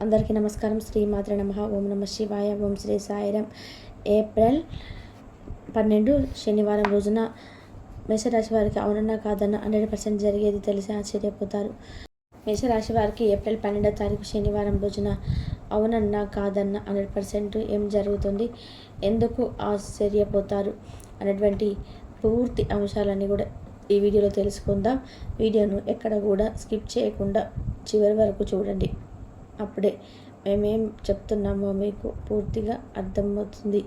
అందరికీ నమస్కారం. శ్రీమాత్ర నమ. ఓం నమ శివాయ. ఓం శ్రీ సాయిరం. ఏప్రిల్ పన్నెండు శనివారం రోజున మేషరాశి వారికి అవునన్నా కాదన్న హండ్రెడ్ పర్సెంట్ జరిగేది తెలిసి ఆశ్చర్యపోతారు. మేషరాశి వారికి ఏప్రిల్ పన్నెండో తారీఖు శనివారం రోజున అవునన్నా కాదన్న హండ్రెడ్ పర్సెంట్ ఏం జరుగుతుంది? ఎందుకు ఆశ్చర్యపోతారు? అనేటువంటి పూర్తి అంశాలన్నీ కూడా ఈ వీడియోలో తెలుసుకుందాం. వీడియోను ఎక్కడ కూడా స్కిప్ చేయకుండా చివరి వరకు చూడండి. అప్పుడే మేమేం చెప్తున్నామో మీకు పూర్తిగా అర్థమవుతుంది.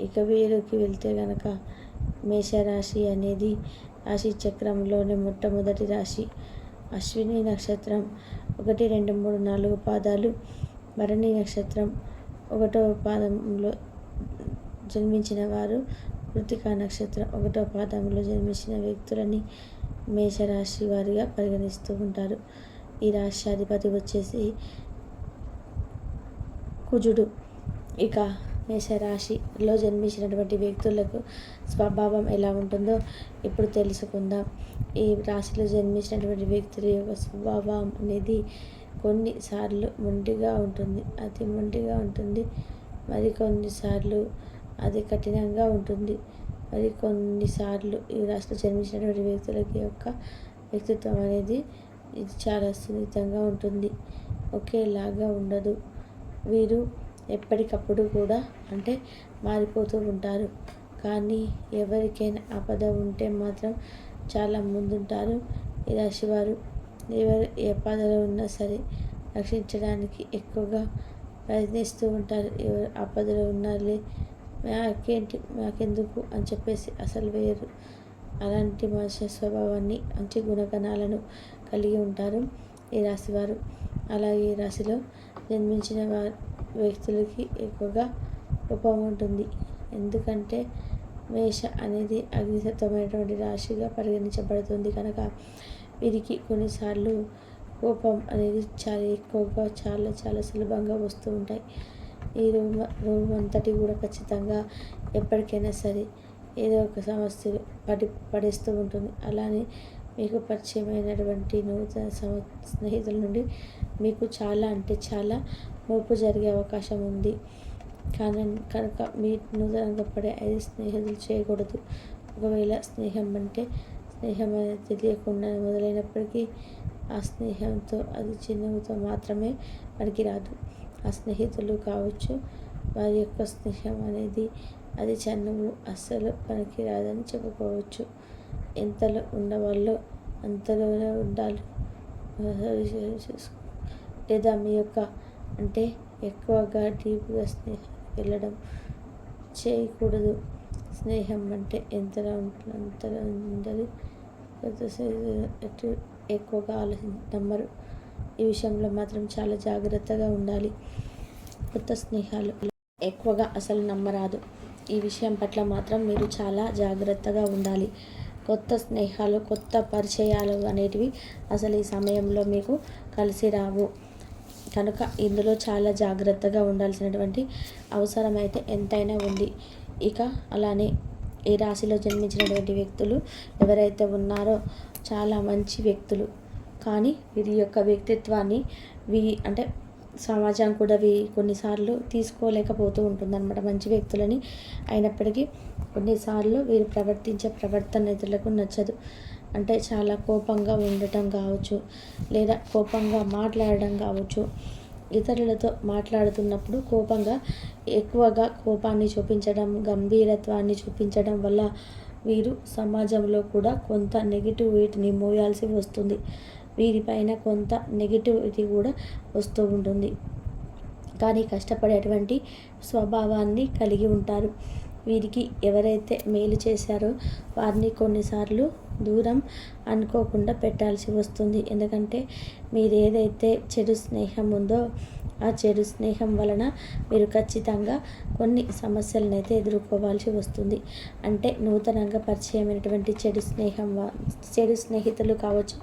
ఇక వీరికి వెళ్తే కనుక మేషరాశి అనేది రాశి చక్రంలోనే మొట్టమొదటి రాశి. అశ్విని నక్షత్రం ఒకటి రెండు మూడు నాలుగు పాదాలు. భరణి నక్షత్రం ఒకటో పాదంలో జన్మించిన వారు. కృతికా నక్షత్రం ఒకటో పాదంలో జన్మించిన వ్యక్తులని మేషరాశి వారిగా పరిగణిస్తూ ఉంటారు. ఈ రాశి అధిపతి వచ్చేసి కుజుడు. ఇక మేషరాశిలో జన్మించినటువంటి వ్యక్తులకు స్వభావం ఎలా ఉంటుందో ఇప్పుడు తెలుసుకుందాం. ఈ రాశిలో జన్మించినటువంటి వ్యక్తుల యొక్క స్వభావం అనేది కొన్నిసార్లు మొండిగా ఉంటుంది అతి మొండిగా ఉంటుంది. మరి కొన్నిసార్లు అది కఠినంగా ఉంటుంది. మరి కొన్నిసార్లు ఈ రాశిలో జన్మించినటువంటి వ్యక్తులకి యొక్క వ్యక్తిత్వం అనేది ఇది చాలా సున్నితంగా ఉంటుంది. ఒకేలాగా ఉండదు. వీరు ఎప్పటికప్పుడు కూడా అంటే మారిపోతూ ఉంటారు. కానీ ఎవరికైనా ఆపద ఉంటే మాత్రం చాలా ముందుంటారు ఈ రాశివారు. ఎవరు ఏ ఆపదలో ఉన్నా సరే రక్షించడానికి ఎక్కువగా ప్రయత్నిస్తూ ఉంటారు. ఎవరు ఆపదలో ఉన్నారులే మాకేంటి మాకెందుకు? అని చెప్పేసి అసలు వేయరు అలాంటి మనిషి స్వభావాన్ని మంచి గుణగణాలను కలిగి ఉంటారు ఈ రాశివారు. అలాగే ఈ రాశిలో జన్మించిన వారి వ్యక్తులకి ఎక్కువగా కోపం ఉంటుంది. ఎందుకంటే మేష అనేది అగ్నితత్వమైనటువంటి రాశిగా పరిగణించబడుతుంది కనుక వీరికి కొన్నిసార్లు కోపం అనేది చాలా ఎక్కువగా చాలా చాలా సులభంగా వస్తూ ఉంటాయి. ఈ రూమ్ రూమ్ అంతటి కూడా ఖచ్చితంగా ఎప్పటికైనా సరే ఏదో ఒక సమస్యలు పడి పడేస్తూ ఉంటుంది. అలానే మీకు పరిచయమైనటువంటి నూతన సమ స్నేహితుల నుండి మీకు చాలా అంటే చాలా మోపు జరిగే అవకాశం ఉంది. కానీ కనుక మీ నూతనంగా పడే ఐదు స్నేహితులు చేయకూడదు. ఒకవేళ స్నేహం అంటే స్నేహం అనేది తెలియకుండా మొదలైనప్పటికీ ఆ స్నేహంతో అది చిన్నవితో మాత్రమే పనికిరాదు. ఆ స్నేహితులు కావచ్చు వారి యొక్క స్నేహం అనేది అది చనువు అస్సలు పనికిరాదని చెప్పుకోవచ్చు. ఎంతలో ఉన్నవాళ్ళు అంతలోనే ఉండాలి. లేదా మీ యొక్క అంటే ఎక్కువగా డీప్గా స్నేహం వెళ్ళడం చేయకూడదు. స్నేహం అంటే ఎంతలా ఉంటుంది అంతలా ఉండాలి. ఎక్కువగా ఆలోచన నమ్మరు ఈ విషయంలో మాత్రం చాలా జాగ్రత్తగా ఉండాలి. కొత్త స్నేహాలు ఎక్కువగా అసలు నమ్మరాదు. ఈ విషయం పట్ల మాత్రం మీరు చాలా జాగ్రత్తగా ఉండాలి. కొత్త స్నేహాలు కొత్త పరిచయాలు అనేటివి అసలు ఈ సమయంలో మీకు కలిసి రావు. కనుక ఇందులో చాలా జాగ్రత్తగా ఉండాల్సినటువంటి అవసరం అయితే ఎంతైనా ఉంది. ఇక అలానే ఈ రాశిలో జన్మించినటువంటి వ్యక్తులు ఎవరైతే ఉన్నారో చాలా మంచి వ్యక్తులు. కానీ వీరి యొక్క వ్యక్తిత్వాన్ని వీ అంటే సమాజం కూడా వీ కొన్నిసార్లు తీసుకోలేకపోతూ ఉంటుందన్నమాట మంచి వ్యక్తులని. అయినప్పటికీ కొన్నిసార్లు వీరు ప్రవర్తించే ప్రవర్తన ఇతరులకు నచ్చదు. అంటే చాలా కోపంగా ఉండటం కావచ్చు లేదా కోపంగా మాట్లాడడం కావచ్చు. ఇతరులతో మాట్లాడుతున్నప్పుడు కోపంగా ఎక్కువగా కోపాన్ని చూపించడం గంభీరత్వాన్ని చూపించడం వల్ల వీరు సమాజంలో కూడా కొంత నెగిటివిటీని మోయాల్సి వస్తుంది. వీరిపైన కొంత నెగిటివిటీ కూడా వస్తూ ఉంటుంది. కానీ కష్టపడేటువంటి స్వభావాన్ని కలిగి ఉంటారు. వీరికి ఎవరైతే మేలు చేశారో వారిని కొన్నిసార్లు దూరం అనుకోకుండా పెట్టాల్సి వస్తుంది. ఎందుకంటే మీరు ఏదైతే చెడు స్నేహం ఉందో ఆ చెడు స్నేహం వలన మీరు ఖచ్చితంగా కొన్ని సమస్యలను అయితే ఎదుర్కోవాల్సి వస్తుంది. అంటే నూతనంగా పరిచయమైనటువంటి చెడు స్నేహం చెడు స్నేహితులు కావచ్చు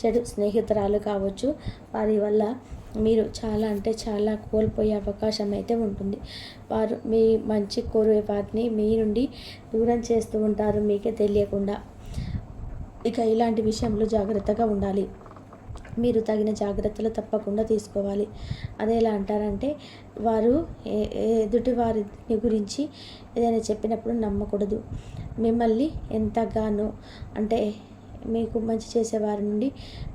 చెడు స్నేహితురాలు కావచ్చు. వారి వల్ల మీరు చాలా అంటే చాలా కోల్పోయే అవకాశం అయితే ఉంటుంది. వారు మీ మంచి కోరే వారిని మీ నుండి దూరం చేస్తూ ఉంటారు. మీకే తెలియకుండా ఇక ఇలాంటి విషయంలో జాగ్రత్తగా ఉండాలి. మీరు తగిన జాగ్రత్తలు తప్పకుండా తీసుకోవాలి. అది ఎలా అంటారంటే వారు ఎదుటి వారిని గురించి ఏదైనా చెప్పినప్పుడు నమ్మకూడదు. మిమ్మల్ని ఎంతగానో అంటే మీకు మంచి చేసేవారి నుండి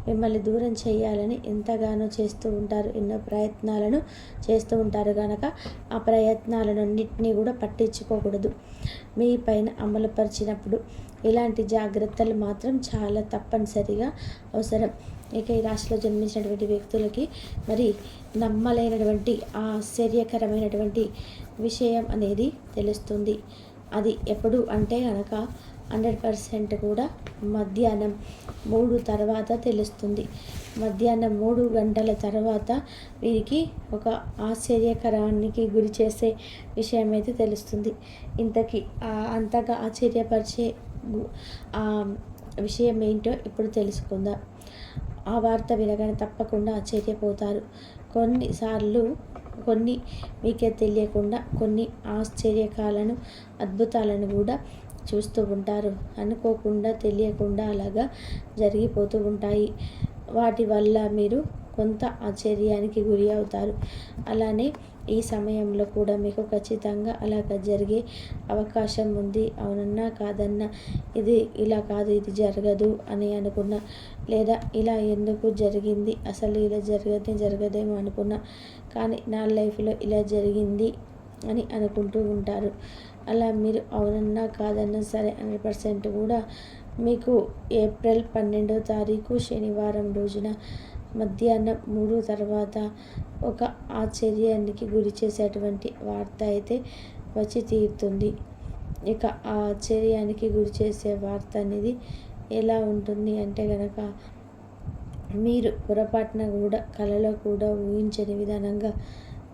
మిమ్మల్ని దూరం చేయాలని ఎంతగానో చేస్తూ ఉంటారు. ఎన్నో ప్రయత్నాలను చేస్తూ ఉంటారు కనుక ఆ ప్రయత్నాలన్నింటినీ కూడా పట్టించుకోకూడదు. మీ పైన అమలుపరిచినప్పుడు ఇలాంటి జాగ్రత్తలు మాత్రం చాలా తప్పనిసరిగా అవసరం. ఇక ఈ రాశిలో జన్మించినటువంటి వ్యక్తులకి మరి నమ్మలేనటువంటి ఆశ్చర్యకరమైనటువంటి విషయం అనేది తెలుస్తుంది. అది ఎప్పుడు అంటే కనుక హండ్రెడ్ పర్సెంట్ కూడా మధ్యాహ్నం మూడు తర్వాత తెలుస్తుంది. మధ్యాహ్నం మూడు గంటల తర్వాత వీరికి ఒక ఆశ్చర్యకరానికి గురి చేసే విషయం అయితే తెలుస్తుంది. ఇంతకీ అంతగా ఆశ్చర్యపరిచే విషయం ఏంటో ఇప్పుడు తెలుసుకుందాం. ఆ వార్త వినగానే తప్పకుండా ఆశ్చర్యపోతారు. కొన్నిసార్లు కొన్ని మీకే తెలియకుండా కొన్ని ఆశ్చర్యకాలను అద్భుతాలను కూడా చూస్తూ ఉంటారు. అనుకోకుండా తెలియకుండా అలాగా జరిగిపోతూ ఉంటాయి. వాటి వల్ల మీరు కొంత ఆశ్చర్యానికి గురి అవుతారు. అలానే ఈ సమయంలో కూడా మీకు ఖచ్చితంగా అలాగ జరిగే అవకాశం ఉంది. అవునన్నా కాదన్నా ఇది ఇలా కాదు ఇది జరగదు అని అనుకున్నా. లేదా ఇలా ఎందుకు జరిగింది? అసలు ఇలా జరగదే జరగదేమో అనుకున్నా. కానీ నా లైఫ్లో ఇలా జరిగింది అని అనుకుంటూ ఉంటారు. అలా మీరు అవునన్నా కాదన్నా సరే హండ్రెడ్ పర్సెంట్ కూడా మీకు ఏప్రిల్ పన్నెండో తారీఖు శనివారం రోజున మధ్యాహ్నం మూడు తర్వాత ఒక ఆశ్చర్యానికి గురి చేసేటువంటి వార్త అయితే వచ్చి తీరుతుంది. ఇక ఆ ఆశ్చర్యానికి గురి చేసే వార్త అనేది ఎలా ఉంటుంది అంటే కనుక మీరు పొరపాటున కూడా కళలో కూడా ఊహించని విధానంగా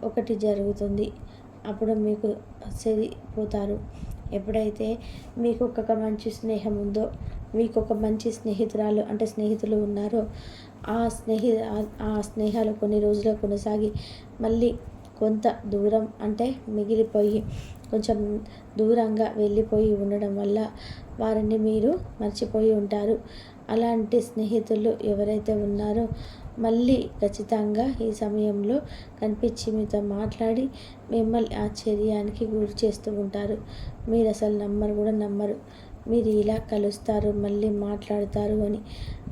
ఒకటి జరుగుతుంది. అప్పుడు మీకు సరిపోతారు ఎప్పుడైతే మీకు ఒక మంచి స్నేహం ఉందో మీకు ఒక మంచి స్నేహితురాలు అంటే స్నేహితులు ఉన్నారో ఆ స్నేహి ఆ స్నేహాలు కొన్ని రోజులు కొనసాగి మళ్ళీ కొంత దూరం అంటే మిగిలిపోయి కొంచెం దూరంగా వెళ్ళిపోయి ఉండడం వల్ల వారిని మీరు మర్చిపోయి ఉంటారు. అలాంటి స్నేహితులు ఎవరైతే ఉన్నారో మళ్ళీ ఖచ్చితంగా ఈ సమయంలో కనిపించి మీతో మాట్లాడి మిమ్మల్ని ఆశ్చర్యానికి గురి చేస్తూ ఉంటారు. మీరు అసలు నమ్మరు కూడా నమ్మరు. మీరు ఇలా కలుస్తారు మళ్ళీ మాట్లాడతారు అని.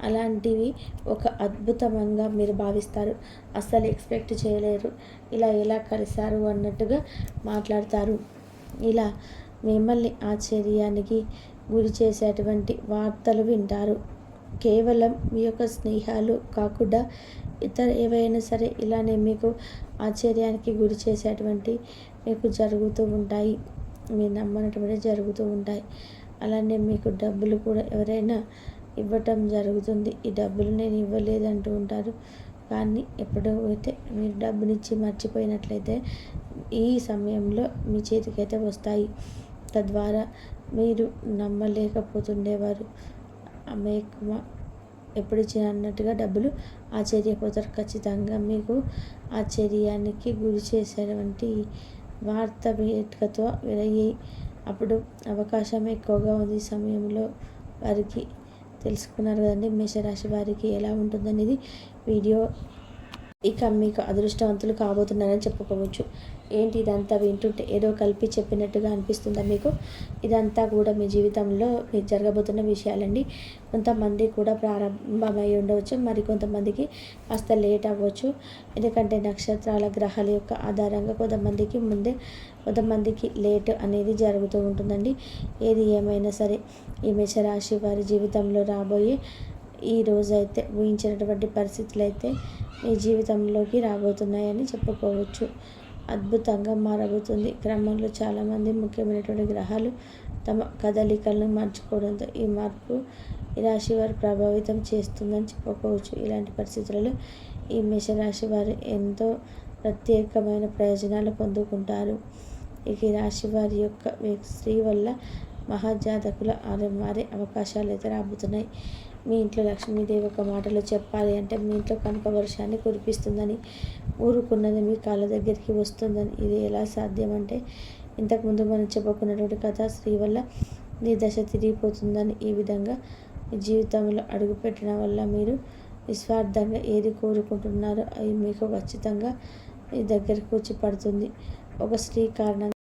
అలాంటివి ఒక అద్భుతంగా మీరు భావిస్తారు. అస్సలు ఎక్స్పెక్ట్ చేయలేరు. ఇలా ఎలా కలిశారు అన్నట్టుగా మాట్లాడతారు. ఇలా మిమ్మల్ని ఆశ్చర్యానికి గురి చేసేటువంటి వార్తలు వింటారు. కేవలం మీ యొక్క స్నేహాలు కాకుండా ఇతర ఏవైనా సరే ఇలానే మీకు ఆశ్చర్యానికి గురి చేసేటువంటి మీకు జరుగుతూ ఉంటాయి. మీరు నమ్మనటువంటి జరుగుతూ ఉంటాయి. అలానే మీకు డబ్బులు కూడా ఎవరైనా ఇవ్వటం జరుగుతుంది. ఈ డబ్బులు నేను ఇవ్వలేదు అంటూ ఉంటారు. కానీ ఎప్పుడో అయితే మీరు డబ్బునిచ్చి మర్చిపోయినట్లయితే ఈ సమయంలో మీ చేతికైతే వస్తాయి. తద్వారా మీరు నమ్మలేకపోతుండేవారు. అమేకమ ఎప్పుడు ఇచ్చిన అన్నట్టుగా డబ్బులు ఆశ్చర్యపోతారు. ఖచ్చితంగా మీకు ఆశ్చర్యానికి గురి చేసేటువంటి వార్త వేటుకతో వెలయ్యి అప్పుడు అవకాశం ఎక్కువగా ఉంది. సమయంలో వారికి తెలుసుకున్నారు కదండి మేషరాశి వారికి ఎలా ఉంటుందనేది వీడియో ఇక మీకు అదృష్టవంతులు కాబోతున్నారని చెప్పుకోవచ్చు. ఏంటి ఇదంతా వింటుంటే ఏదో కలిపి చెప్పినట్టుగా అనిపిస్తుందా మీకు? ఇదంతా కూడా మీ జీవితంలో మీకు జరగబోతున్న విషయాలండి. కొంతమంది కూడా ప్రారంభమై ఉండవచ్చు మరి కొంతమందికి కాస్త లేట్ అవ్వచ్చు. ఎందుకంటే నక్షత్రాల గ్రహాల యొక్క ఆధారంగా కొంతమందికి ముందే కొంతమందికి లేట్ అనేది జరుగుతూ ఉంటుందండి. ఏది ఏమైనా సరే ఈ మేషరాశి వారి జీవితంలో రాబోయే ఈ రోజైతే ఊహించినటువంటి పరిస్థితులు అయితే మీ జీవితంలోకి రాబోతున్నాయని చెప్పుకోవచ్చు. అద్భుతంగా మారబోతుంది. క్రమంలో చాలామంది ముఖ్యమైనటువంటి గ్రహాలు తమ కదలికలను మార్చుకోవడంతో ఈ మార్పు ఈ రాశి వారు ప్రభావితం చేస్తుందని చెప్పుకోవచ్చు. ఇలాంటి పరిస్థితులలో ఈ మేషరాశి వారు ఎంతో ప్రత్యేకమైన ప్రయోజనాలు పొందుకుంటారు. ఇక ఈ రాశి వారి యొక్క స్త్రీ వల్ల మహాజాతకుల మారే అవకాశాలు అయితే రాబోతున్నాయి. మీ ఇంట్లో లక్ష్మీదేవి ఒక మాటలో చెప్పాలి అంటే మీ ఇంట్లో కనుక వర్షాన్ని కురిపిస్తుందని ఊరుకున్నది మీ కాళ్ళ దగ్గరికి వస్తుందని ఇది ఎలా సాధ్యం అంటే ఇంతకుముందు మనం చెప్పుకున్నటువంటి కథ స్త్రీ వల్ల నీ దశ తిరిగిపోతుందని ఈ విధంగా మీ జీవితంలో అడుగుపెట్టడం వల్ల మీరు నిస్వార్థంగా ఏది కోరుకుంటున్నారో అది మీకు ఖచ్చితంగా మీ దగ్గరకు వచ్చి పడుతుంది. ఒక స్త్రీ కారణంగా